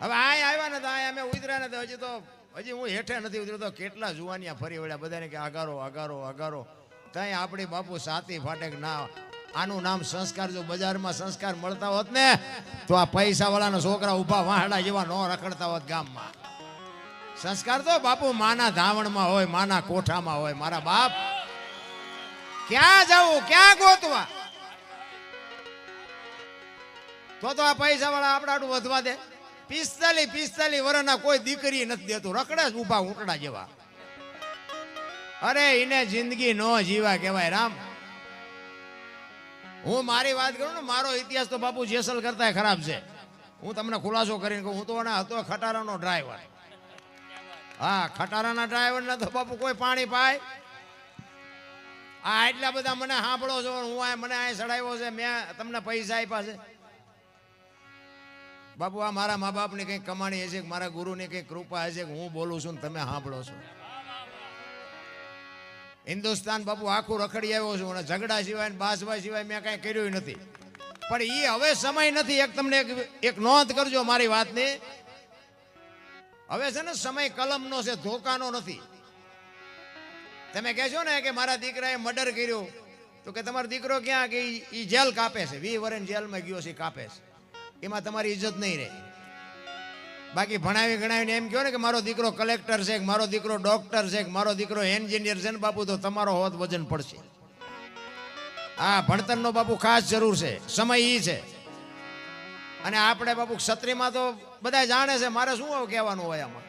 હવે આય આવ્યા ને તો અમે ઉતર્યા ને હજી તો, હજી હું હેઠે નથી ઉતર્યો કેટલા જુવાનિયા ફરી વળ્યા? બધાને કે આગારો આગારો આગારો. ત્યાં આપણી બાપુ સાતી ફાટેક ના, આનું નામ સંસ્કાર, જો બજારમાં સંસ્કાર મળતા હોત ને, તો આ પૈસા વાળાના છોકરા ઊભા વાહડા જેવા ન રખડતા હોત ગામમાં. સંસ્કાર તો બાપુ માના ધાવણમાં હોય, માના કોઠામાં હોય. મારા બાપ, ક્યાં જવું ક્યાં ગોતવા? તો તો આ પૈસા વાળા આપણા વધવા દે. પિસ્તાલીસ પિસ્તાલીસ વર્ષના કોઈ દીકરી નથી દેતું. રખડે જ ઊભા ઊંટડા જેવા. અરે, એને જિંદગી નો જીવા કહેવાય, રામ. હું મારી વાત કરું ને, મારો ઇતિહાસ તો બાપુ જેસલ કરતા ખરાબ છે. હું તમને ખુલાસો કરીને કહું, હું તો હતો ખટારાનો ડ્રાઈવર. હા, ખટારાના ડ્રાઈવર ને તો બાપુ કોઈ પાણી પાય. આ એટલા બધા મને સાંભળો છો, હું આ મને અહીં ચડાવ્યો છે, મેં તમને પૈસા આપ્યા છે. બાપુ, આ મારા મા બાપની કંઈક કમાણી હશે કે મારા ગુરુની કંઈક કૃપા હશે હું બોલું છું તમે સાંભળો છો? હિન્દુસ્તાન બાપુ આખું રખડી આવ્યો છું અને ઝઘડા સિવાય ને બાસવા સિવાય મેં કાંઈ કર્યું નથી. પણ એ હવે સમય નથી. એક તમને એક નોંધ કરજો મારી વાતની. હવે છે ને સમય કલમનો છે, ધોકાનો નથી. તમે કહેશો ને કે મારા દીકરાએ મર્ડર કર્યું. તો કે તમારો દીકરો ક્યાં કે એ જેલ કાપે છે? વી વરેન જેલમાં ગયો છે કાપે છે. એમાં તમારી ઇજ્જત નહીં રહે. બાકી ભણાવી ગણાવીને એમ કહો ને કે મારો દીકરો કલેક્ટર છે મારો દીકરો ડોક્ટર છે મારો દીકરો એન્જિનિયર છે ને બાપુ, તો તમારો હોત વજન પડશે. હા ભણતરનો બાપુ ખાસ જરૂર છે, સમય ઈ છે. અને આપણે બાપુ ક્ષત્રિયમાં તો બધા જાણે છે, મારે શું હવે કહેવાનું હોય આમાં?